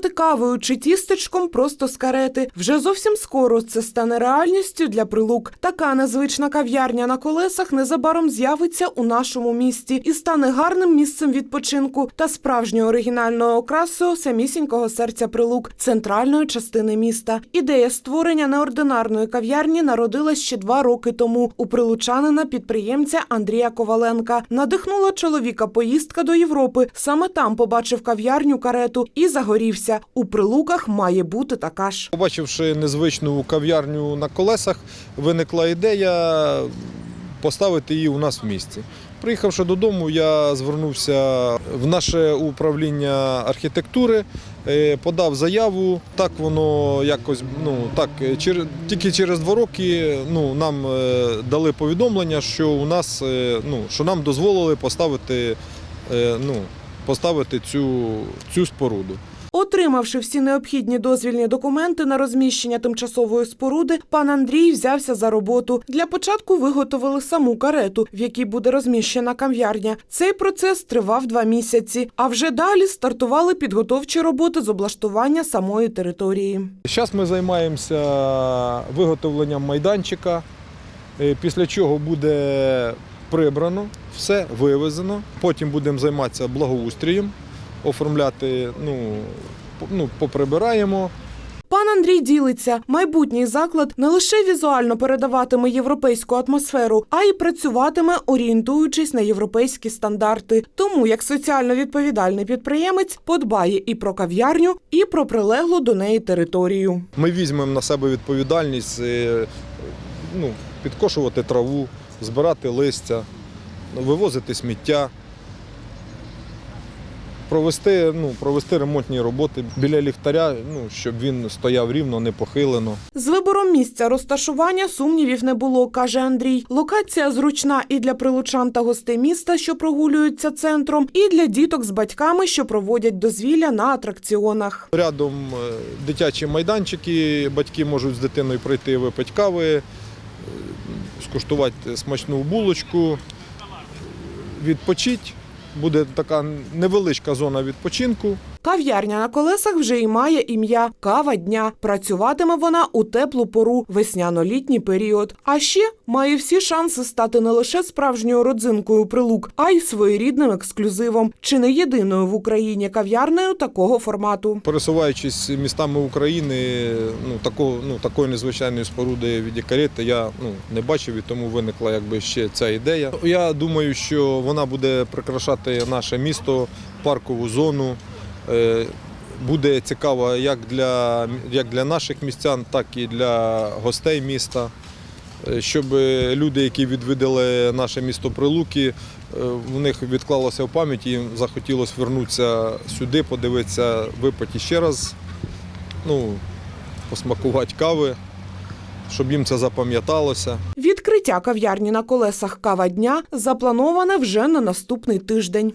замовити кавою чи тістечком просто з карети. Вже зовсім скоро це стане реальністю для прилук. Така незвична кав'ярня на колесах незабаром з'явиться у нашому місті і стане гарним місцем відпочинку та справжньою оригінальною окрасою самісінького серця прилук, центральної частини міста. Ідея створення неординарної кав'ярні народилась ще два роки тому у прилучанина підприємця Андрія Коваленка. Надихнула чоловіка поїздка до Європи. Саме там побачив кав'ярню карету і загорівся. У прилуках має бути така ж. Побачивши незвичну кав'ярню на колесах, виникла ідея поставити її у нас в місті. Приїхавши додому, я звернувся в наше управління архітектури, е, подав заяву. Так воно якось ну так тільки через два роки ну, нам е, дали повідомлення, що у нас е, ну, що нам дозволили поставити, е, ну, поставити цю, цю споруду. Отримавши всі необхідні дозвільні документи на розміщення тимчасової споруди, пан Андрій взявся за роботу. Для початку виготовили саму карету, в якій буде розміщена кав'ярня. Цей процес тривав два місяці. А вже далі стартували підготовчі роботи з облаштування самої території. Зараз ми займаємося виготовленням майданчика, е, після чого буде прибрано, все вивезено. Потім будемо займатися благоустрієм, оформляти, ну, ну, поприбираємо. Пан Андрій ділиться, майбутній заклад не лише візуально передаватиме європейську атмосферу, а й працюватиме, орієнтуючись на європейські стандарти. Тому як соціально відповідальний підприємець подбає і про кав'ярню, і про прилеглу до неї територію. Ми візьмемо на себе відповідальність е, ну, підкошувати траву, збирати листя, вивозити сміття. Провести, ну, провести ремонтні роботи біля ліхтаря, ну, щоб він стояв рівно, не похилено. З вибором місця розташування сумнівів не було, каже Андрій. Локація зручна і для прилучан та гостей міста, що прогулюються центром, і для діток з батьками, що проводять дозвілля на атракціонах. Рядом е, дитячі майданчики, батьки можуть з дитиною прийти випити кави, е, скуштувати смачну булочку, відпочити. Буде така невеличка зона відпочинку. Кав'ярня на колесах вже й має ім'я Кава дня. Працюватиме вона у теплу пору, весняно-літній період. А ще має всі шанси стати не лише справжньою родзинкою прилук, а й своєрідним ексклюзивом, чи не єдиною в Україні кав'ярнею такого формату. Пересуваючись містами України, ну, такого, ну, такої незвичайної споруди від карети я ну, не бачив і тому виникла якби ще ця ідея. Я думаю, що вона буде прикрашати наше місто, паркову зону. Е, Буде цікава як для, як для наших містян, так і для гостей міста. Е, Щоб люди, які відвідали наше місто Прилуки, е, в них відклалося в пам'яті, їм захотілося вернутися сюди, подивитися, випити ще раз, ну, посмакувати кави, щоб їм це запам'яталося. Відкриття кав'ярні на колесах Кава дня заплановане вже на наступний тиждень.